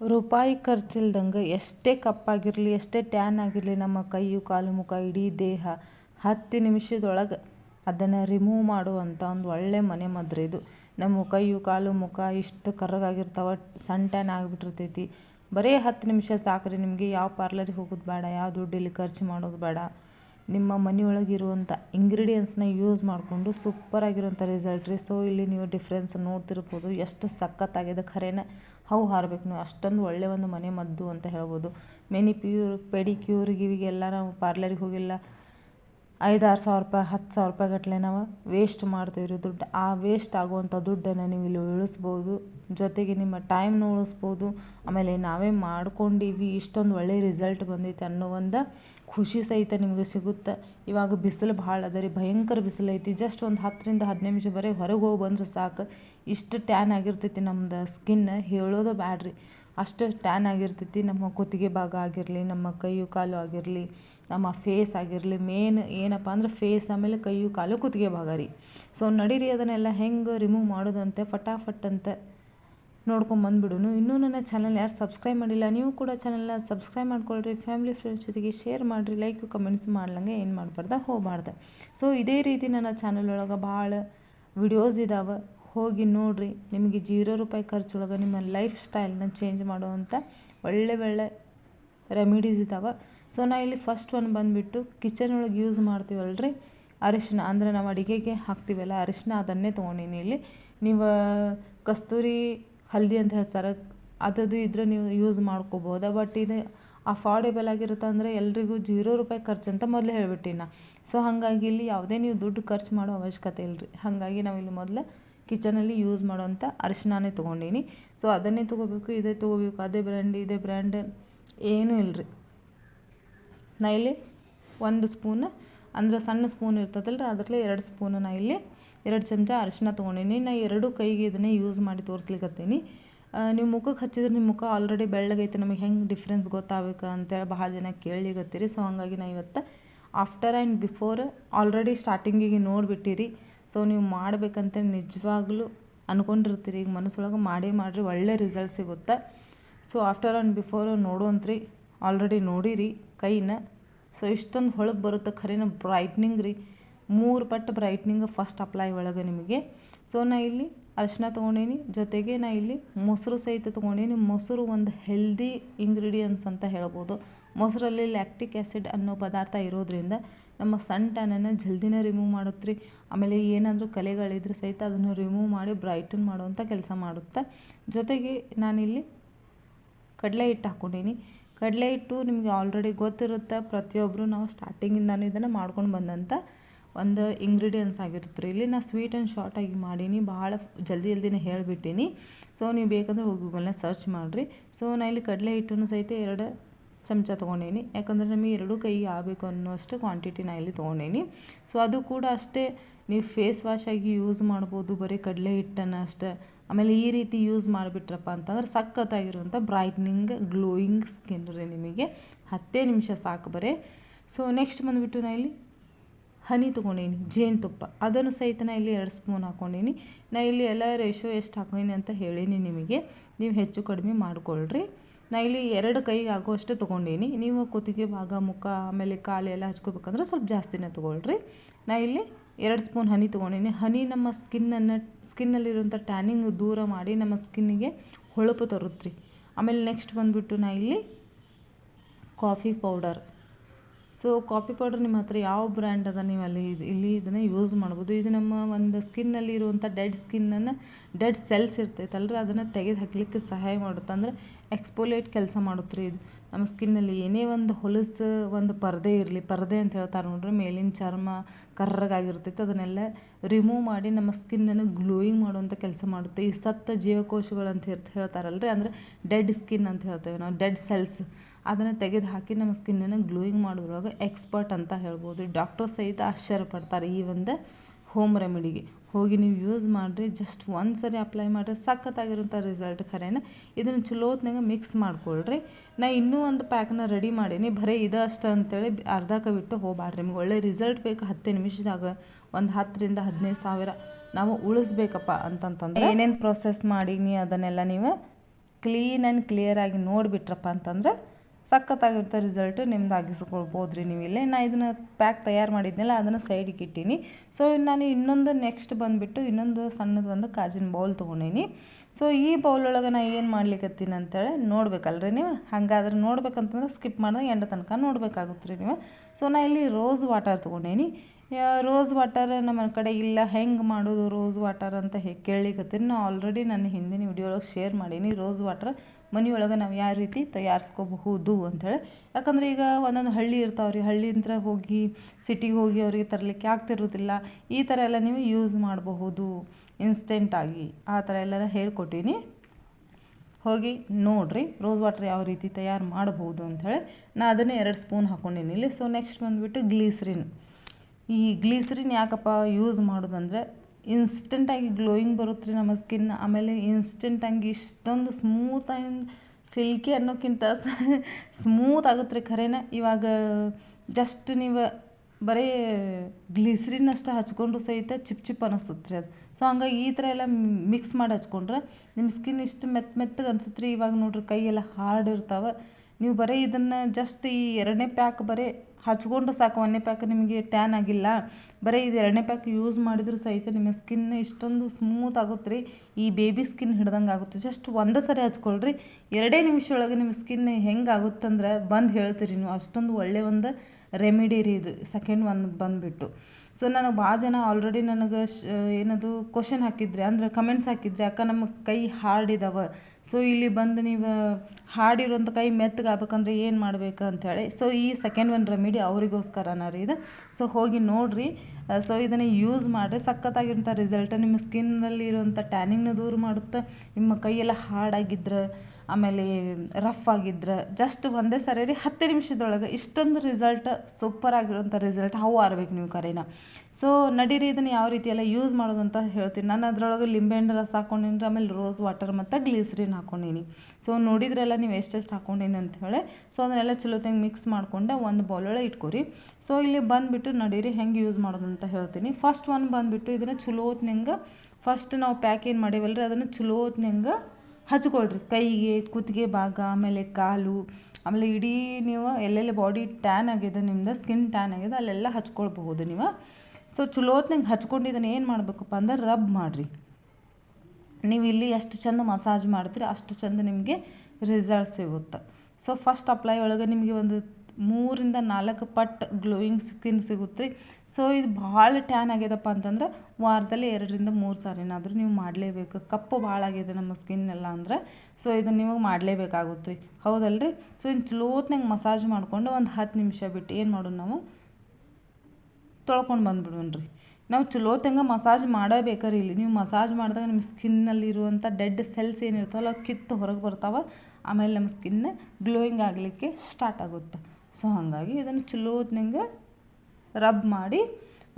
ರೂಪಾಯಿ ಖರ್ಚಿಲ್ದಂಗ ಎಷ್ಟೇ ಕಪ್ಪಾಗಿರಲಿ, ಎಷ್ಟೇ ಟ್ಯಾನ್ ಆಗಿರಲಿ, ನಮ್ಮ ಕೈಯು, ಕಾಲು, ಮುಖ, ಇಡೀ ದೇಹ ಹತ್ತು ನಿಮಿಷದೊಳಗೆ ಅದನ್ನು ರಿಮೂವ್ ಮಾಡುವಂಥ ಒಂದು ಒಳ್ಳೆ ಮನೆ ಮದ್ರೆ ಇದು. ನಮ್ಮ ಕೈಯು, ಕಾಲು, ಮುಖ ಇಷ್ಟು ಕರ್ರಗಾಗಿರ್ತಾವೆ, ಸಣ್ಣ ಟ್ಯಾನ್ ಆಗಿಬಿಟ್ಟಿರ್ತೈತಿ. ಬರೀ ಹತ್ತು ನಿಮಿಷ ಸಾಕ್ರಿ, ನಿಮಗೆ ಯಾವ ಪಾರ್ಲರಿಗೆ ಹೋಗೋದು ಬೇಡ, ಯಾವ ದುಡ್ಡು ಇಲ್ಲಿ ಖರ್ಚು ಮಾಡೋದು ಬೇಡ. ನಿಮ್ಮ ಮನೆಯೊಳಗಿರುವಂಥ ಇಂಗ್ರೀಡಿಯೆಂಟ್ಸ್ನ ಯೂಸ್ ಮಾಡಿಕೊಂಡು ಸೂಪರಾಗಿರುವಂಥ ರಿಸಲ್ಟ್ ರೀ. ಸೊ ಇಲ್ಲಿ ನೀವು ಡಿಫ್ರೆನ್ಸ್ ನೋಡ್ತಿರ್ಬೋದು, ಎಷ್ಟು ಸಖತ್ತಾಗಿದೆ ಖರೇನ. ಹವು ಹಾರಬೇಕು, ನೀವು ಅಷ್ಟೊಂದು ಒಳ್ಳೆಯ ಒಂದು ಮನೆ ಮದ್ದು ಅಂತ ಹೇಳ್ಬೋದು. ಮೆನಿಪ್ಯೂರ್ ಪೆಡಿಕ್ಯೂರ್ ಗಿವಿಗೆಲ್ಲ ನಾವು ಪಾರ್ಲರಿಗೆ ಹೋಗಿಲ್ಲ. ಐದಾರು ಸಾವಿರ ರೂಪಾಯಿ, ಹತ್ತು ಸಾವಿರ ರೂಪಾಯಿ ಗಟ್ಟಲೆ ನಾವು ವೇಸ್ಟ್ ಮಾಡ್ತೀವಿ ರೀ ದುಡ್ಡು. ಆ ವೇಸ್ಟ್ ಆಗುವಂಥ ದುಡ್ಡನ್ನು ನೀವು ಇಲ್ಲಿ ಉಳಿಸ್ಬೋದು. ಜೊತೆಗೆ ನಿಮ್ಮ ಟೈಮ್ನ ಉಳಿಸ್ಬೋದು. ಆಮೇಲೆ ನಾವೇ ಮಾಡ್ಕೊಂಡೀವಿ, ಇಷ್ಟೊಂದು ಒಳ್ಳೆಯ ರಿಸಲ್ಟ್ ಬಂದೈತೆ ಅನ್ನೋ ಒಂದು ಖುಷಿ ಸಹಿತ ನಿಮಗೆ ಸಿಗುತ್ತೆ. ಇವಾಗ ಬಿಸಿಲು ಭಾಳ ಅದ ರೀ, ಭಯಂಕರ ಬಿಸಿಲು ಐತಿ. ಜಸ್ಟ್ ಒಂದು ಹತ್ತರಿಂದ ಹದಿನೈದು ನಿಮಿಷ ಬರೀ ಹೊರಗೆ ಹೋಗಿ ಬಂದ್ರೆ ಸಾಕು. ಇಷ್ಟು ಟ್ಯಾನ್ ಆಗಿರ್ತೈತಿ ನಮ್ದು ಸ್ಕಿನ್ ಹೇಳೋದು ಬ್ಯಾಡ್ರಿ. ಅಷ್ಟು ಟ್ಯಾನ್ ಆಗಿರ್ತೈತಿ. ನಮ್ಮ ಕುತ್ತಿಗೆ ಭಾಗ ಆಗಿರಲಿ, ನಮ್ಮ ಕೈಯು ಕಾಲು ಆಗಿರಲಿ, ನಮ್ಮ ಫೇಸ್ ಆಗಿರಲಿ ಮೇನ್ ಏನಪ್ಪ ಅಂದ್ರೆ ಫೇಸ್ ಆಮೇಲೆ ಕೈಯು ಕಾಲು ಕುತ್ತಿಗೆ ಭಾಗ ರೀ. ಸೊ ನಡೀರಿ ಅದನ್ನೆಲ್ಲ ಹೆಂಗೆ ರಿಮೂವ್ ಮಾಡೋದಂತೆ, ಫಟಾಫಟ್ ಅಂತ ನೋಡ್ಕೊಂಬಂದ್ಬಿಡುನು ಇನ್ನೂ ನನ್ನ ಚಾನಲ್ ಯಾರು ಸಬ್ಸ್ಕ್ರೈಬ್ ಮಾಡಿಲ್ಲ, ನೀವು ಕೂಡ ಚಾನಲ್ನ ಸಬ್ಸ್ಕ್ರೈಬ್ ಮಾಡ್ಕೊಳ್ರಿ. ಫ್ಯಾಮಿಲಿ ಫ್ರೆಂಡ್ಸ್ ಜೊತೆಗೆ ಶೇರ್ ಮಾಡಿರಿ ಲೈಕ್ ಕಮೆಂಟ್ಸ್ ಮಾಡ್ಲಂಗೆ ಏನು ಮಾಡಬಾರ್ದ? ಹೋಗಬಾರ್ದ. ಸೊ ಇದೇ ರೀತಿ ನನ್ನ ಚಾನಲ್ ಒಳಗೆ ಭಾಳ ವಿಡಿಯೋಸ್ ಇದ್ದಾವೆ ಹೋಗಿ ನೋಡಿರಿ, ನಿಮಗೆ ಜೀರೋ ರೂಪಾಯಿ ಖರ್ಚೊಳಗೆ ನಿಮ್ಮ ಲೈಫ್ ಸ್ಟೈಲ್ನ ಚೇಂಜ್ ಮಾಡುವಂಥ ಒಳ್ಳೆ ಒಳ್ಳೆ ರೆಮಿಡೀಸ್ ಇದ್ದಾವೆ ಸೊ ನಾ ಇಲ್ಲಿ ಫಸ್ಟ್ ಒನ್ ಬಂದುಬಿಟ್ಟು ಕಿಚನ್ ಒಳಗೆ ಯೂಸ್ ಮಾಡ್ತೀವಲ್ರಿ? ಅರಿಶಿನ, ಅಂದರೆ ನಾವು ಅಡುಗೆಗೆ ಹಾಕ್ತೀವಲ್ಲ, ಅರಿಶಿನ ಅದನ್ನೇ ತೊಗೊಂಡಿನಿ ಇಲ್ಲಿ. ನೀವು ಕಸ್ತೂರಿ ಹಲ್ದಿ ಅಂತ ಹೇಳ್ತಾರೆ, ಅದದು ಇದ್ರೆ ನೀವು ಯೂಸ್ ಮಾಡ್ಕೋಬೋದಾ. ಬಟ್ ಇದು ಅಫಾರ್ಡೆಬಲ್ ಆಗಿರುತ್ತೆ ಅಂದರೆ ಎಲ್ರಿಗೂ ಜೀರೋ ರೂಪಾಯಿ ಖರ್ಚು ಅಂತ ಮೊದಲು ಹೇಳಿಬಿಟ್ಟಿನ ಸೊ ಹಾಗಾಗಿ ಇಲ್ಲಿ ಯಾವುದೇ ನೀವು ದುಡ್ಡು ಖರ್ಚು ಮಾಡೋ ಅವಶ್ಯಕತೆ ಇಲ್ಲರಿ ಹಾಗಾಗಿ ನಾವು ಇಲ್ಲಿ ಮೊದಲು ಕಿಚನಲ್ಲಿ ಯೂಸ್ ಮಾಡೋವಂಥ ಅರಿಶಿಣನೇ ತೊಗೊಂಡೀನಿ. ಸೊ ಅದನ್ನೇ ತೊಗೋಬೇಕು, ಇದೇ ತೊಗೋಬೇಕು, ಅದೇ ಬ್ರ್ಯಾಂಡ್ ಇದೇ ಬ್ರ್ಯಾಂಡ್ ಏನೂ ಇಲ್ಲರಿ ನಾ ಇಲ್ಲಿ ಒಂದು ಸ್ಪೂನ್, ಅಂದ್ರೆ ಸಣ್ಣ ಸ್ಪೂನ್ ಇರ್ತದಲ್ಲ ರೀ ಅದರಲ್ಲೇ ಎರಡು ಸ್ಪೂನು ನಾ ಇಲ್ಲಿ ಎರಡು ಚಮಚ ಅರಿಶಿನ ತೊಗೊಂಡೀನಿ. ನಾ ಎರಡು ಕೈಗೆ ಇದನ್ನೇ ಯೂಸ್ ಮಾಡಿ ತೋರಿಸ್ಲಿಕ್ಕತ್ತೀನಿ ನೀವು ಮುಖಕ್ಕೆ ಹಚ್ಚಿದ್ರೆ ನಿಮ್ಮ ಮುಖ ಆಲ್ರೆಡಿ ಬೆಳ್ಳಗೈತೆ, ನಮಗೆ ಹೆಂಗೆ ಡಿಫ್ರೆನ್ಸ್ ಗೊತ್ತಾಗಬೇಕು ಅಂತೇಳಿ ಭಾಳ ಜನ ಕೇಳಿಗತ್ತೀರಿ. ಸೊ ಹಾಗಾಗಿ ನಾ ಇವತ್ತು ಆಫ್ಟರ್ ಆ್ಯಂಡ್ ಬಿಫೋರ್ ಆಲ್ರೆಡಿ ಸ್ಟಾರ್ಟಿಂಗಿಗೆ ನೋಡಿಬಿಟ್ಟಿರಿ. ಸೊ ನೀವು ಮಾಡಬೇಕಂತ ನಿಜವಾಗ್ಲೂ ಅಂದ್ಕೊಂಡಿರ್ತೀರಿ ಈಗ ಮನಸ್ಸೊಳಗೆ ಮಾಡೇ ಮಾಡಿರಿ, ಒಳ್ಳೆ ರಿಸಲ್ಟ್ ಸಿಗುತ್ತೆ? ಸೊ ಆಫ್ಟರ್ ಆ್ಯಂಡ್ ಬಿಫೋರ್ ನೋಡುವಂತ್ರಿ ಆಲ್ರೆಡಿ ನೋಡಿರಿ ಕೈನ. ಸೊ ಇಷ್ಟೊಂದು ಹೊಳಪು ಬರುತ್ತೆ? ಖರೇನ ಬ್ರೈಟ್ನಿಂಗ್ ರೀ. ಮೂರು ಪಟ್ಟು ಬ್ರೈಟ್ನಿಂಗ್ ಫಸ್ಟ್ ಅಪ್ಲೈ ಒಳಗೆ ನಿಮಗೆ. ಸೊ ನಾ ಇಲ್ಲಿ ಅರಿಶಿನ ತೊಗೊಂಡೀನಿ. ಜೊತೆಗೆ ನಾ ಇಲ್ಲಿ ಮೊಸರು ಸಹಿತ ತೊಗೊಂಡೀನಿ. ಮೊಸರು ಒಂದು ಹೆಲ್ದಿ ಇಂಗ್ರೀಡಿಯೆಂಟ್ಸ್ ಅಂತ ಹೇಳ್ಬೋದು. ಮೊಸರಲ್ಲಿ ಲ್ಯಾಕ್ಟಿಕ್ ಆ್ಯಸಿಡ್ ಅನ್ನೋ ಪದಾರ್ಥ ಇರೋದ್ರಿಂದ ನಮ್ಮ ಸನ್ ಟ್ಯಾನನ್ನು ಜಲ್ದಿನೇ ರಿಮೂವ್ ಮಾಡುತ್ತೆ ರೀ ಆಮೇಲೆ ಏನಾದರೂ ಕಲೆಗಳಿದ್ರೆ ಸಹಿತ ಅದನ್ನು ರಿಮೂವ್ ಮಾಡಿ ಬ್ರೈಟನ್ ಮಾಡುವಂಥ ಕೆಲಸ ಮಾಡುತ್ತೆ. ಜೊತೆಗೆ ನಾನಿಲ್ಲಿ ಕಡಲೆ ಹಿಟ್ಟು ಹಾಕ್ಕೊಂಡೀನಿ. ಕಡಲೆ ಹಿಟ್ಟು ನಿಮಗೆ ಆಲ್ರೆಡಿ ಗೊತ್ತಿರುತ್ತೆ. ಪ್ರತಿಯೊಬ್ಬರು ನಾವು ಸ್ಟಾರ್ಟಿಂಗಿಂದನೂ ಇದನ್ನು ಮಾಡ್ಕೊಂಡು ಬಂದಂಥ ಒಂದು ಇಂಗ್ರೀಡಿಯೆಂಟ್ಸ್ ಆಗಿರುತ್ತೆ ರೀ ಇಲ್ಲಿ ನಾನು ಸ್ವೀಟ್ ಆ್ಯಂಡ್ ಶಾರ್ಟಾಗಿ ಮಾಡೀನಿ. ಭಾಳ ಜಲ್ದಿ ಜಲ್ದಿನೇ ಹೇಳಿಬಿಟ್ಟೀನಿ. ಸೊ ನೀವು ಬೇಕಂದ್ರೆ ಗೂಗಲ್ನ ಸರ್ಚ್ ಮಾಡಿರಿ. ಸೊ ನಾನು ಇಲ್ಲಿ ಕಡಲೆ ಹಿಟ್ಟನ್ನು ಸಹಿತ ಎರಡು ಚಮಚ ತೊಗೊಂಡೇನಿ. ಯಾಕಂದರೆ ನಮಗೆ ಎರಡು ಕೈ ಆಗಬೇಕು ಅನ್ನೋಷ್ಟು ಕ್ವಾಂಟಿಟಿ ನಾನು ಇಲ್ಲಿ ತೊಗೊಂಡೇನಿ. ಸೊ ಅದು ಕೂಡ ಅಷ್ಟೇ. ನೀವು ಫೇಸ್ ವಾಶ್ ಆಗಿ ಯೂಸ್ ಮಾಡ್ಬೋದು, ಬರೀ ಕಡಲೆ ಹಿಟ್ಟನ್ನು ಅಷ್ಟೇ. ಆಮೇಲೆ ಈ ರೀತಿ ಯೂಸ್ ಮಾಡಿಬಿಟ್ರಪ್ಪ ಅಂತಂದ್ರೆ ಸಖತ್ತಾಗಿರುವಂಥ ಬ್ರೈಟ್ನಿಂಗ್ ಗ್ಲೋಯಿಂಗ್ ಸ್ಕಿನ್ ರೀ ನಿಮಗೆ. ಹತ್ತೇ ನಿಮಿಷ ಸಾಕು ಬರೀ. ಸೊ ನೆಕ್ಸ್ಟ್ ಬಂದುಬಿಟ್ಟು ನಾ ಇಲ್ಲಿ ಹನಿ ತೊಗೊಂಡೀನಿ, ಜೇನುತುಪ್ಪ. ಅದನ್ನು ಸಹಿತ ನಾ ಇಲ್ಲಿ ಎರಡು ಸ್ಪೂನ್ ಹಾಕ್ಕೊಂಡೀನಿ ನಾ ಇಲ್ಲಿ ಎಲ್ಲ ರೇಷೋ ಎಷ್ಟು ಹಾಕೊಂಡೀನಿ ಅಂತ ಹೇಳೀನಿ ನಿಮಗೆ. ನೀವು ಹೆಚ್ಚು ಕಡಿಮೆ ಮಾಡಿಕೊಳ್ರಿ. ನಾ ಇಲ್ಲಿ ಎರಡು ಕೈಗೆ ಆಗುವಷ್ಟು ತೊಗೊಂಡೀನಿ. ನೀವು ಕುತ್ತಿಗೆ ಭಾಗ, ಮುಖ, ಆಮೇಲೆ ಕಾಲು ಎಲ್ಲ ಹಚ್ಕೋಬೇಕಂದ್ರೆ ಸ್ವಲ್ಪ ಜಾಸ್ತಿನೇ ತೊಗೊಳ್ರಿ. ನಾ ಇಲ್ಲಿ ಎರಡು ಸ್ಪೂನ್ ಹನಿ ತೊಗೊಂಡೀನಿ. ಹನಿ ನಮ್ಮ ಸ್ಕಿನ್ನನ್ನು ಸ್ಕಿನ್ನಲ್ಲಿರುವಂಥ ಟ್ಯಾನಿಂಗ್ ದೂರ ಮಾಡಿ ನಮ್ಮ ಸ್ಕಿನ್ನಿಗೆ ಹೊಳಪು ತರುತ್ತೆ ರೀ ಆಮೇಲೆ ನೆಕ್ಸ್ಟ್ ಬಂದುಬಿಟ್ಟು ನಾ ಇಲ್ಲಿ coffee powder so coffee powder ನಿಮ್ಮ ಹತ್ರ ಯಾವ ಬ್ರ್ಯಾಂಡ್ ಅದ ನೀವು ಅಲ್ಲಿ ಇಲ್ಲಿ ಇದನ್ನು ಯೂಸ್ ಮಾಡ್ಬೋದು. ಇದು ನಮ್ಮ ಒಂದು ಸ್ಕಿನ್ನಲ್ಲಿ ಇರುವಂಥ ಡೆಡ್ ಸ್ಕಿನ್ನನ್ನು ಡೆಡ್ ಸೆಲ್ಸ್ ಇರ್ತೈತಲ್ರಿ, ಅದನ್ನು ತೆಗೆದು ಹಾಕ್ಲಿಕ್ಕೆ ಸಹಾಯ ಮಾಡುತ್ತೆ. ಅಂದರೆ ಎಕ್ಸ್ಪೋಲೇಟ್ ಕೆಲಸ ಮಾಡುತ್ತೆ ಇದು. ನಮ್ಮ ಸ್ಕಿನ್ನಲ್ಲಿ ಏನೇ ಒಂದು ಹೊಲಸು, ಒಂದು ಪರದೆ ಇರಲಿ, ಪರದೆ ಅಂತ ಹೇಳ್ತಾರೆ ನೋಡ್ರಿ, ಮೇಲಿನ ಚರ್ಮ ಕರ್ರಗಾಗಿರ್ತೈತೆ, ಅದನ್ನೆಲ್ಲ ರಿಮೂವ್ ಮಾಡಿ ನಮ್ಮ ಸ್ಕಿನ್ನನ್ನು ಗ್ಲೋಯಿಂಗ್ ಮಾಡುವಂಥ ಕೆಲಸ ಮಾಡುತ್ತೆ. ಈ ಸತ್ತ ಜೀವಕೋಶಗಳು ಅಂತ ಹೇಳ್ತಾರಲ್ರಿ, ಅಂದರೆ ಡೆಡ್ ಸ್ಕಿನ್ ಅಂತ ಹೇಳ್ತೇವೆ ನಾವು ಡೆಡ್ ಸೆಲ್ಸ್ ಅದನ್ನು ತೆಗೆದು ಹಾಕಿ ನಮ್ಮ ಸ್ಕಿನ್ನನ್ನು ಗ್ಲೋಯಿಂಗ್ ಮಾಡೋದ್ರೊಳಗೆ ಎಕ್ಸ್ಪರ್ಟ್ ಅಂತ ಹೇಳ್ಬೋದು. ಡಾಕ್ಟರ್ ಸಹಿತ ಆಶ್ಚರ್ಯ ಪಡ್ತಾರೆ ಈ ಒಂದು ಹೋಮ್ ರೆಮಿಡಿಗೆ. ಹೋಗಿ ನೀವು ಯೂಸ್ ಮಾಡಿರಿ ಜಸ್ಟ್ ಒಂದು ಸರಿ ಅಪ್ಲೈ ಮಾಡಿರಿ ಸಖತ್ತಾಗಿರುವಂಥ ರಿಸಲ್ಟ್ ಖರೇನ. ಇದನ್ನು ಚಲೋತ್ನಾಗ ಮಿಕ್ಸ್ ಮಾಡ್ಕೊಳ್ರಿ. ನಾ ಇನ್ನೂ ಒಂದು ಪ್ಯಾಕ್ನ ರೆಡಿ ಮಾಡೀನಿ. ಬರೀ ಇದು ಅಷ್ಟು ಅಂತೇಳಿ ಅರ್ಧಕ್ಕೆ ಬಿಟ್ಟು ಹೋಗಬಾಡ್ರಿ ನಿಮ್ಗೆ ಒಳ್ಳೆ ರಿಸಲ್ಟ್ ಬೇಕು ಹತ್ತು ನಿಮಿಷದಾಗ. ಒಂದು ಹತ್ತರಿಂದ ಹದಿನೈದು ಸಾವಿರ ನಾವು ಉಳಿಸ್ಬೇಕಪ್ಪ ಅಂತಂತಂದ್ರೆ ಏನೇನು ಪ್ರೊಸೆಸ್ ಮಾಡೀನಿ ಅದನ್ನೆಲ್ಲ ನೀವು ಕ್ಲೀನ್ ಆ್ಯಂಡ್ ಕ್ಲಿಯರಾಗಿ ನೋಡಿಬಿಟ್ರಪ್ಪ ಅಂತಂದ್ರೆ ಸಖತ್ತಾಗಿರ್ತ ರಿಸಲ್ಟ್ ನಿಮ್ದು ಆಗಿಸ್ಕೊಳ್ಬೋದು ರೀ ನೀವು. ಇಲ್ಲೇ ನಾನು ಇದನ್ನು ಪ್ಯಾಕ್ ತಯಾರು ಮಾಡಿದ್ನಲ್ಲ, ಅದನ್ನು ಸೈಡಿಗೆ ಇಟ್ಟೀನಿ. ಸೊ ನಾನು ಇನ್ನೊಂದು ನೆಕ್ಸ್ಟ್ ಬಂದುಬಿಟ್ಟು ಇನ್ನೊಂದು ಸಣ್ಣದು ಒಂದು ಕಾಜಿನ ಬೌಲ್ ತೊಗೊಂಡೀನಿ. ಸೊ ಈ ಬೌಲ್ ಒಳಗೆ ನಾ ಏನು ಮಾಡ್ಲಿಕ್ಕತ್ತೀನಿ ಅಂತೇಳಿ ನೋಡ್ಬೇಕಲ್ರಿ ನೀವು. ಹಾಗಾದ್ರೆ ನೋಡ್ಬೇಕಂತಂದ್ರೆ ಸ್ಕಿಪ್ ಮಾಡಿದ್ರೆ ಎಂಡ ತನಕ ನೋಡ್ಬೇಕಾಗುತ್ತೆ ರೀ ನೀವು. ಸೊ ನಾನು ಇಲ್ಲಿ ರೋಸ್ ವಾಟರ್ ತೊಗೊಂಡೀನಿ. ರೋಸ್ ವಾಟರ್ ನಮ್ಮ ಕಡೆ ಇಲ್ಲ. ಹೆಂಗೆ ಮಾಡೋದು ರೋಸ್ ವಾಟರ್ ಅಂತ ಹೇ ಕೇಳಿಕತ್ತೀನಿ ನಾ ಆಲ್ರೆಡಿ ನನ್ನ ಹಿಂದಿನ ವಿಡಿಯೋ ಒಳಗೆ ಶೇರ್ ಮಾಡೀನಿ. ರೋಸ್ ವಾಟರ್ ಮನೆಯೊಳಗೆ ನಾವು ಯಾವ ರೀತಿ ತಯಾರಿಸ್ಕೋಬಹುದು ಅಂಥೇಳಿ ಯಾಕಂದ್ರೆ ಈಗ ಒಂದೊಂದು ಹಳ್ಳಿ ಇರ್ತಾವೆ ರೀ. ಹಳ್ಳಿಯಿಂದ ಹೋಗಿ ಸಿಟಿಗೆ ಹೋಗಿ ಅವರಿಗೆ ತರಲಿಕ್ಕೆ ಆಗ್ತಿರೋದಿಲ್ಲ. ಈ ಥರ ಎಲ್ಲ ನೀವು ಯೂಸ್ ಮಾಡಬಹುದು. ಇನ್ಸ್ಟೆಂಟಾಗಿ ಆ ಥರ ಎಲ್ಲ ಹೇಳ್ಕೊಟ್ಟೀನಿ. ಹೋಗಿ ನೋಡಿರಿ ರೋಸ್ ವಾಟರ್ ಯಾವ ರೀತಿ ತಯಾರು ಮಾಡಬಹುದು ಅಂಥೇಳಿ ನಾನು ಅದನ್ನೇ ಎರಡು ಸ್ಪೂನ್ ಹಾಕ್ಕೊಂಡಿನಿ ಇಲ್ಲಿ. ಸೊ ನೆಕ್ಸ್ಟ್ ಬಂದುಬಿಟ್ಟು ಗ್ಲೀಸ್ರಿನ್ ಈ ಗ್ಲೀಸರಿನ್ ಯಾಕಪ್ಪ ಯೂಸ್ ಮಾಡೋದಂದರೆ ಇನ್ಸ್ಟೆಂಟಾಗಿ ಗ್ಲೋಯಿಂಗ್ ಬರುತ್ತೆ ರೀ ನಮ್ಮ ಸ್ಕಿನ್ ಆಮೇಲೆ ಇನ್ಸ್ಟೆಂಟಾಗಿ ಇಷ್ಟೊಂದು ಸ್ಮೂತ್ ಆ್ಯಂಡ್ ಸಿಲ್ಕಿ ಅನ್ನೋಕ್ಕಿಂತ ಸ್ಮೂತ್ ಆಗುತ್ತೆ ರೀ ಖರೇನ. ಇವಾಗ ಜಸ್ಟ್ ನೀವು ಬರೀ ಗ್ಲಿಸ್ರಿನ್ ಅಷ್ಟು ಹಚ್ಕೊಂಡ್ರು ಸಹಿತ ಚಿಪ್ ಚಿಪ್ ಅನ್ನಿಸುತ್ತೆ ರೀ ಅದು. ಸೊ ಹಂಗಾಗಿ ಈ ಥರ ಎಲ್ಲ ಮಿಕ್ಸ್ ಮಾಡಿ ಹಚ್ಕೊಂಡ್ರೆ ನಿಮ್ಮ ಸ್ಕಿನ್ ಇಷ್ಟು ಮೆತ್ತ ಮೆತ್ತಗೆ ಅನಿಸುತ್ತೆ ರೀ. ಇವಾಗ ನೋಡ್ರಿ ಕೈ ಎಲ್ಲ ಹಾರ್ಡ್ ಇರ್ತಾವೆ. ನೀವು ಬರೀ ಇದನ್ನು ಜಸ್ಟ್ ಈ ಎರಡನೇ ಪ್ಯಾಕ್ ಬರೀ ಹಚ್ಕೊಂಡ್ರೆ ಸಾಕು, ಒಂದನೇ ಪ್ಯಾಕ್ ನಿಮಗೆ ಟ್ಯಾನ್ ಆಗಿಲ್ಲ. ಬರೀ ಇದು ಎರಡನೇ ಪ್ಯಾಕ್ ಯೂಸ್ ಮಾಡಿದ್ರು ಸಹಿತ ನಿಮ್ಮ ಸ್ಕಿನ್ ಇಷ್ಟೊಂದು ಸ್ಮೂತ್ ಆಗುತ್ತೆ ರೀ ಈ ಬೇಬಿ ಸ್ಕಿನ್ ಹಿಡ್ದಂಗೆ ಆಗುತ್ತೆ. ಜಸ್ಟ್ ಒಂದೇ ಸರಿ ಹಚ್ಕೊಳ್ರಿ, ಎರಡೇ ನಿಮಿಷ ಒಳಗೆ ನಿಮ್ಮ ಸ್ಕಿನ್ ಹೆಂಗೆ ಆಗುತ್ತಂದ್ರೆ ಬಂದು ಹೇಳ್ತೀರಿ ನೀವು. ಅಷ್ಟೊಂದು ಒಳ್ಳೆಯ ಒಂದು ರೆಮಿಡಿ ರೀ ಇದು. ಸೆಕೆಂಡ್ ಒನ್ ಬಂದುಬಿಟ್ಟು. ಸೊ ನನಗೆ ಭಾಳ ಜನ ಆಲ್ರೆಡಿ ನನಗೆ ಶ ಏನದು ಕ್ವಶನ್ ಹಾಕಿದ್ರಿ, ಅಂದ್ರೆ ಕಮೆಂಟ್ಸ್ ಹಾಕಿದ್ರೆ, ಅಕ್ಕ ನಮ್ಮ ಕೈ ಹಾರ್ಡ್ ಇದಾವೆ ಸೊ ಇಲ್ಲಿ ಬಂದು ನೀವು ಹಾರ್ಡ್ ಕೈ ಮೆತ್ತಗೆ ಆಗ್ಬೇಕಂದ್ರೆ ಏನು ಮಾಡ್ಬೇಕು? ಅಂಥೇಳಿ ಸೊ ಈ ಸೆಕೆಂಡ್ ಒನ್ ರೆಮಿಡಿ ಅವರಿಗೋಸ್ಕರನ ರೀ ಇದು. ಸೊ ಹೋಗಿ ನೋಡಿರಿ. ಸೊ ಇದನ್ನು ಯೂಸ್ ಮಾಡಿರಿ ಸಖತ್ತಾಗಿರುವಂಥ ರಿಸಲ್ಟ್ ನಿಮ್ಮ ಸ್ಕಿನ್ನಲ್ಲಿ ಇರುವಂಥ ಟ್ಯಾನಿಂಗ್ನ ದೂರ ಮಾಡುತ್ತೆ, ನಿಮ್ಮ ಕೈಯೆಲ್ಲ ಹಾರ್ಡಾಗಿದ್ರೆ ಆಮೇಲೆ ರಫ್ ಆಗಿದ್ರೆ ಜಸ್ಟ್ ಒಂದೇ ಸರಿ ರೀ ಹತ್ತು ನಿಮಿಷದೊಳಗೆ ಇಷ್ಟೊಂದು ರಿಸಲ್ಟ್ ಸೂಪರ್ ಆಗಿರುವಂಥ ರಿಸಲ್ಟ್ ಹೌ ಆರ್ಬೇಕು ನೀವು ಕರೆನ? ಸೊ ನಡೀರಿ, ಇದನ್ನು ಯಾವ ರೀತಿ ಎಲ್ಲ ಯೂಸ್ ಮಾಡೋದು ಅಂತ ಹೇಳ್ತೀನಿ. ನಾನು ಅದರೊಳಗೆ ಲಿಂಬೆಹಣ್ಣು ರಸ ಹಾಕ್ಕೊಂಡಿನಿ ಆಮೇಲೆ ರೋಸ್ ವಾಟರ್ ಮತ್ತು ಗ್ಲೀಸ್ರಿನ್ ಹಾಕೊಂಡಿನಿ. ಸೊ ನೋಡಿದ್ರೆಲ್ಲ ನೀವು ಎಷ್ಟೆಷ್ಟು ಹಾಕೊಂಡಿನಿ ಅಂತ ಹೇಳಿ. ಸೊ ಅದನ್ನೆಲ್ಲ ಚಲೋತ್ತಂಗೆ ಮಿಕ್ಸ್ ಮಾಡಿಕೊಂಡೆ, ಒಂದು ಬೌಲೊಳಗೆ ಇಟ್ಕೊರಿ. ಸೊ ಇಲ್ಲಿ ಬಂದುಬಿಟ್ಟು ನಡೀರಿ, ಹೆಂಗೆ ಯೂಸ್ ಮಾಡೋದು ಅಂತ ಹೇಳ್ತೀನಿ. ಫಸ್ಟ್ ಒನ್ ಬಂದುಬಿಟ್ಟು ಇದನ್ನು ಚಲೋತ್ನಂಗೆ ಫಸ್ಟ್ ನಾವು ಪ್ಯಾಕ್ ಏನು ಮಾಡೀವಲ್ರಿ, ಅದನ್ನು ಚಲೋತ್ನಂಗೆ ಹಚ್ಕೊಳ್ರಿ. ಕೈಗೆ, ಕುತ್ತಿಗೆ ಭಾಗ, ಆಮೇಲೆ ಕಾಲು, ಆಮೇಲೆ ಇಡೀ ನೀವು ಎಲ್ಲೆಲ್ಲಿ ಬಾಡಿ ಟ್ಯಾನ್ ಆಗಿದೆ, ನಿಮ್ದು ಸ್ಕಿನ್ ಟ್ಯಾನ್ ಆಗಿದೆ, ಅಲ್ಲೆಲ್ಲ ಹಚ್ಕೊಳ್ಬಹುದು ನೀವು. ಸೊ ಚಲೋತ್ನಂಗೆ ಇದನ್ನು ಏನು ಮಾಡಬೇಕಪ್ಪ ಅಂದ್ರೆ ರಬ್ ಮಾಡಿರಿ. ನೀವು ಇಲ್ಲಿ ಎಷ್ಟು ಚಂದ ಮಸಾಜ್ ಮಾಡ್ತೀರಿ, ಅಷ್ಟು ಚಂದ ನಿಮಗೆ ರಿಸಲ್ಟ್ ಸಿಗುತ್ತೆ. ಸೊ ಫಸ್ಟ್ ಅಪ್ಲೈ ಒಳಗೆ ನಿಮಗೆ ಒಂದು ಮೂರಿಂದ ನಾಲ್ಕು ಪಟ್ ಗ್ಲೋಯಿಂಗ್ ಸ್ಕಿನ್ ಸಿಗುತ್ತೆ ರೀ ಸೊ ಇದು ಭಾಳ ಟ್ಯಾನ್ ಆಗ್ಯದಪ್ಪ ಅಂತಂದ್ರೆ ವಾರದಲ್ಲಿ ಎರಡರಿಂದ ಮೂರು ಸಾರಿನಾದರೂ ನೀವು ಮಾಡಲೇಬೇಕು. ಕಪ್ಪು ಭಾಳ ಆಗಿದೆ ನಮ್ಮ ಸ್ಕಿನ್ ಎಲ್ಲ ಅಂದ್ರೆ. ಸೊ ಇದನ್ನು ನಿಮಗೆ ಮಾಡಲೇಬೇಕಾಗುತ್ತೆ ರೀ ಹೌದಲ್ರಿ? ಸೊ ಇನ್ನು ಚಲೋತ್ನಂಗೆ ಮಸಾಜ್ ಮಾಡಿಕೊಂಡು ಒಂದು ಹತ್ತು ನಿಮಿಷ ಬಿಟ್ಟು ಏನು ಮಾಡೋಣ ನಾವು? ತೊಳ್ಕೊಂಡು ಬಂದ್ಬಿಡೋಣ ರೀ ನಾವು ಚಲೋತಂಗೆ ಮಸಾಜ್ ಮಾಡಬೇಕ್ರಿ ಇಲ್ಲಿ. ನೀವು ಮಸಾಜ್ ಮಾಡಿದಾಗ ನಿಮ್ಮ ಸ್ಕಿನ್ನಲ್ಲಿರುವಂಥ ಡೆಡ್ ಸೆಲ್ಸ್ ಏನಿರ್ತಾವಲ್ಲ ಕಿತ್ತು ಹೊರಗೆ ಬರ್ತಾವೆ. ಆಮೇಲೆ ನಮ್ಮ ಸ್ಕಿನ್ ಗ್ಲೋಯಿಂಗ್ ಆಗಲಿಕ್ಕೆ ಸ್ಟಾರ್ಟ್ ಆಗುತ್ತೆ. ಸೊ ಹಾಗಾಗಿ ಇದನ್ನು ಚಲೋತ್ನಂಗೆ ರಬ್ ಮಾಡಿ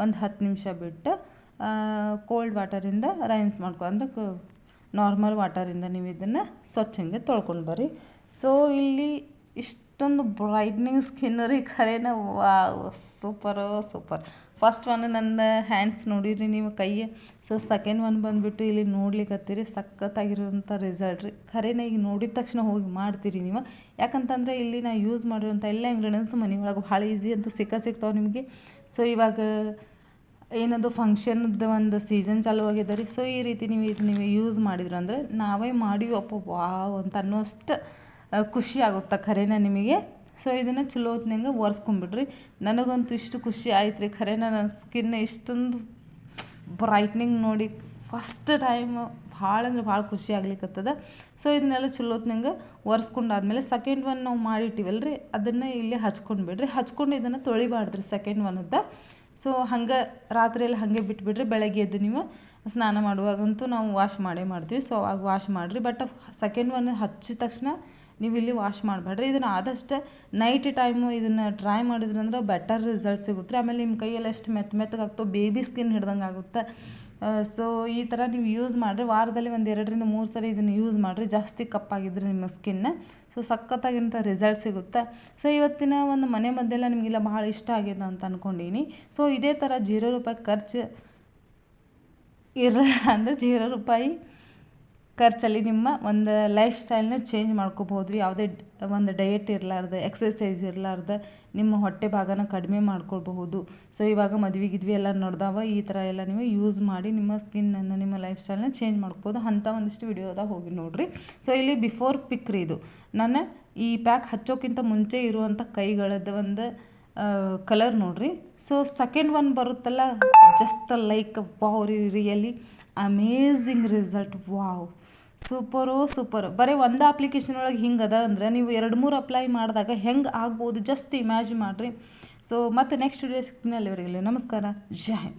ಒಂದು ಹತ್ತು ನಿಮಿಷ ಬಿಟ್ಟು ಕೋಲ್ಡ್ ವಾಟರಿಂದ ರೈನ್ಸ್ ಮಾಡ್ಕೊ, ಅಂದ್ರೆ ನಾರ್ಮಲ್ ವಾಟರಿಂದ ನೀವು ಇದನ್ನು ಸ್ವಚ್ಛಂಗೆ ತೊಳ್ಕೊಂಡು ಬರ್ರಿ. ಸೊ ಇಲ್ಲಿ ಇಷ್ಟೊಂದು ಬ್ರೈಟ್ನಿಂಗ್ ಸ್ಕಿನ್ ರೀ ಖರೇನ wow, super super. First one ನನ್ನ ಹ್ಯಾಂಡ್ಸ್ ನೋಡಿರಿ ನೀವು ಕೈ. ಸೊ ಸೆಕೆಂಡ್ ಒನ್ ಬಂದುಬಿಟ್ಟು ಇಲ್ಲಿ ನೋಡ್ಲಿಕ್ಕತ್ತೀರಿ ಸಖತ್ತಾಗಿರುವಂಥ ರಿಸಲ್ಟ್ ರೀ. ಖರೇನ ಈಗ ನೋಡಿದ ತಕ್ಷಣ ಹೋಗಿ ಮಾಡ್ತೀರಿ ನೀವು. ಯಾಕಂತಂದರೆ ಇಲ್ಲಿ ನಾ ಯೂಸ್ ಮಾಡಿರುವಂಥ ಎಲ್ಲ ಇಂಗ್ರೀಡಿಯೆಂಟ್ಸ್ ಮನೆ ಒಳಗೆ ಭಾಳ ಈಸಿ ಅಂತ ಸಿಕ್ಕ ಸಿಗ್ತಾವೆ ನಿಮಗೆ. ಸೊ ಇವಾಗ ಏನದು ಫಂಕ್ಷನ್ದು ಒಂದು ಸೀಸನ್ ಚಾಲು ಆಗಿದೆ ರೀ. ಸೊ ಈ ರೀತಿ ನೀವು ಇದು ನೀವು ಯೂಸ್ ಮಾಡಿದ್ರು ಅಂದರೆ ನಾವೇ ಮಾಡಿವಪ್ಪ. ವಾವ್ ಅಂತ ಅನ್ನೋಷ್ಟು ಖುಷಿ ಆಗುತ್ತೆ ಖರೇನ ನಿಮಗೆ? ಸೊ ಇದನ್ನು ಚಲೋ ಹೊತ್ನಂಗೆ ಒರೆಸ್ಕೊಂಬಿಡ್ರಿ. ನನಗಂತೂ ಇಷ್ಟು ಖುಷಿ ಆಯ್ತು ರೀ ಖರೇನ, ನನ್ನ ಸ್ಕಿನ್ ಇಷ್ಟೊಂದು ಬ್ರೈಟ್ನಿಂಗ್ ನೋಡಿ ಫಸ್ಟ್ ಟೈಮ್ ಭಾಳ ಅಂದ್ರೆ ಭಾಳ ಖುಷಿ ಆಗ್ಲಿಕ್ಕತ್ತದ ಸೊ ಇದನ್ನೆಲ್ಲ ಚಲೋ ಹೊತ್ತಿನಂಗೆ ಒರೆಸ್ಕೊಂಡಾದ್ಮೇಲೆ ಸೆಕೆಂಡ್ ಒನ್ ನಾವು ಮಾಡಿಟ್ಟಿವಲ್ಲ ರೀ ಅದನ್ನು ಇಲ್ಲಿ ಹಚ್ಕೊಂಡು ಬಿಡ್ರಿ ಹಚ್ಕೊಂಡು ಇದನ್ನು ತೊಳಿಬಾರ್ದ್ರಿ ಸೆಕೆಂಡ್ ಒನ್ನದ್ದು ಸೊ ಹಂಗೆ ರಾತ್ರಿಯಲ್ಲಿ ಹಾಗೆ ಬಿಟ್ಬಿಡ್ರಿ, ಬೆಳಗ್ಗೆ ಎದ್ದು ನೀವು ಸ್ನಾನ ಮಾಡುವಾಗಂತೂ ನಾವು ವಾಶ್ ಮಾಡೇ ಮಾಡ್ತೀವಿ. ಸೊ ಅವಾಗ ವಾಶ್ ಮಾಡಿರಿ ಬಟ್ ಸೆಕೆಂಡ್ ಒನ್ ಹಚ್ಚಿದ ತಕ್ಷಣ ನೀವು ಇಲ್ಲಿ ವಾಶ್ ಮಾಡಬೇಡ್ರಿ. ಇದನ್ನು ಆದಷ್ಟು ನೈಟ್ ಟೈಮು ಇದನ್ನು ಟ್ರೈ ಮಾಡಿದ್ರಂದ್ರೆ ಬೆಟರ್ ರಿಸಲ್ಟ್ ಸಿಗುತ್ತೆ. ಆಮೇಲೆ ನಿಮ್ಮ ಕೈಯಲ್ಲಿ ಎಷ್ಟು ಮೆತ್ತ ಮೆತ್ತಗಾಗ್ತೋ ಬೇಬಿ ಸ್ಕಿನ್ ಹಿಡ್ದಂಗೆ ಆಗುತ್ತೆ. ಸೊ ಈ ಥರ ನೀವು ಯೂಸ್ ಮಾಡಿರಿ. ವಾರದಲ್ಲಿ ಒಂದು ಎರಡರಿಂದ ಮೂರು ಸರಿ ಇದನ್ನು ಯೂಸ್ ಮಾಡಿರಿ. ಜಾಸ್ತಿ ಕಪ್ಪಾಗಿದ್ರಿ ನಿಮ್ಮ ಸ್ಕಿನ್ನ ಸೊ ಸಖತ್ತಾಗಿಂಥ ರಿಸಲ್ಟ್ ಸಿಗುತ್ತೆ. ಸೊ ಇವತ್ತಿನ ಒಂದು ಮನೆ ಮದ್ದೆಲ್ಲ ನಿಮಗೆಲ್ಲ ಭಾಳ ಇಷ್ಟ ಆಗಿದೆ ಅಂತ ಅಂದ್ಕೊಂಡೀನಿ ಸೊ ಇದೇ ಥರ ಜೀರೋ ರೂಪಾಯಿ ಖರ್ಚು ಇರ ಅಂದರೆ ಜೀರೋ ರೂಪಾಯಿ ಖರ್ಚಲ್ಲಿ ನಿಮ್ಮ ಒಂದು ಲೈಫ್ ಸ್ಟೈಲ್ನ ಚೇಂಜ್ ಮಾಡ್ಕೋಬೋದು ರೀ. ಯಾವುದೇ ಒಂದು ಡಯಟ್ ಇರಲಾರ್ದೆ ಎಕ್ಸಸೈಸ್ ಇರಲಾರ್ದೆ, ನಿಮ್ಮ ಹೊಟ್ಟೆ ಭಾಗನ ಕಡಿಮೆ ಮಾಡ್ಕೊಳ್ಬಹುದು. ಸೊ ಇವಾಗ ಮದುವೆ ಗಿದ್ವಿ ಎಲ್ಲ ನೋಡ್ದಾವ, ಈ ಥರ ಎಲ್ಲ ನೀವು ಯೂಸ್ ಮಾಡಿ ನಿಮ್ಮ ಸ್ಕಿನ್ನನ್ನು ನಿಮ್ಮ ಲೈಫ್ ಸ್ಟೈಲ್ನ ಚೇಂಜ್ ಮಾಡ್ಬೋದು ಅಂಥ ಒಂದಿಷ್ಟು ವಿಡಿಯೋದಾಗ ಹೋಗಿ ನೋಡಿರಿ. ಸೊ ಇಲ್ಲಿ ಬಿಫೋರ್ ಪಿಕ್ ರೀ ಇದು. ನಾನು ಈ ಪ್ಯಾಕ್ ಹಚ್ಚೋಕ್ಕಿಂತ ಮುಂಚೆ ಇರುವಂಥ ಕೈಗಳದ್ದು ಒಂದು ಕಲರ್ ನೋಡಿರಿ. ಸೊ ಸೆಕೆಂಡ್ ಒನ್ ಬರುತ್ತಲ್ಲ ಜಸ್ಟ್ ಲೈಕ್ ವಾವ್ ರೀ ರಿಯಲಿ ಅಮೇಝಿಂಗ್ ರಿಸಲ್ಟ್ ವಾವ್ ಸೂಪರೋ, ಸೂಪರ್. ಬರೀ ಒಂದು ಅಪ್ಲಿಕೇಶನ್ ಒಳಗೆ ಹಿಂಗೆ ಅದ ಅಂದ್ರೆ ನೀವು ಎರಡು, ಮೂರು ಅಪ್ಲೈ ಮಾಡಿದಾಗ ಹೆಂಗೆ ಆಗ್ಬೋದು? ಜಸ್ಟ್ ಇಮ್ಯಾಜಿನ್ ಮಾಡಿರಿ. ಸೊ ಮತ್ತೆ ನೆಕ್ಸ್ಟ್ ವಿಡಿಯೋ ಸಿಗ್ತೀನಿ ಅಲ್ಲಿವರೆಗೆ. ನಮಸ್ಕಾರ. ಜೈ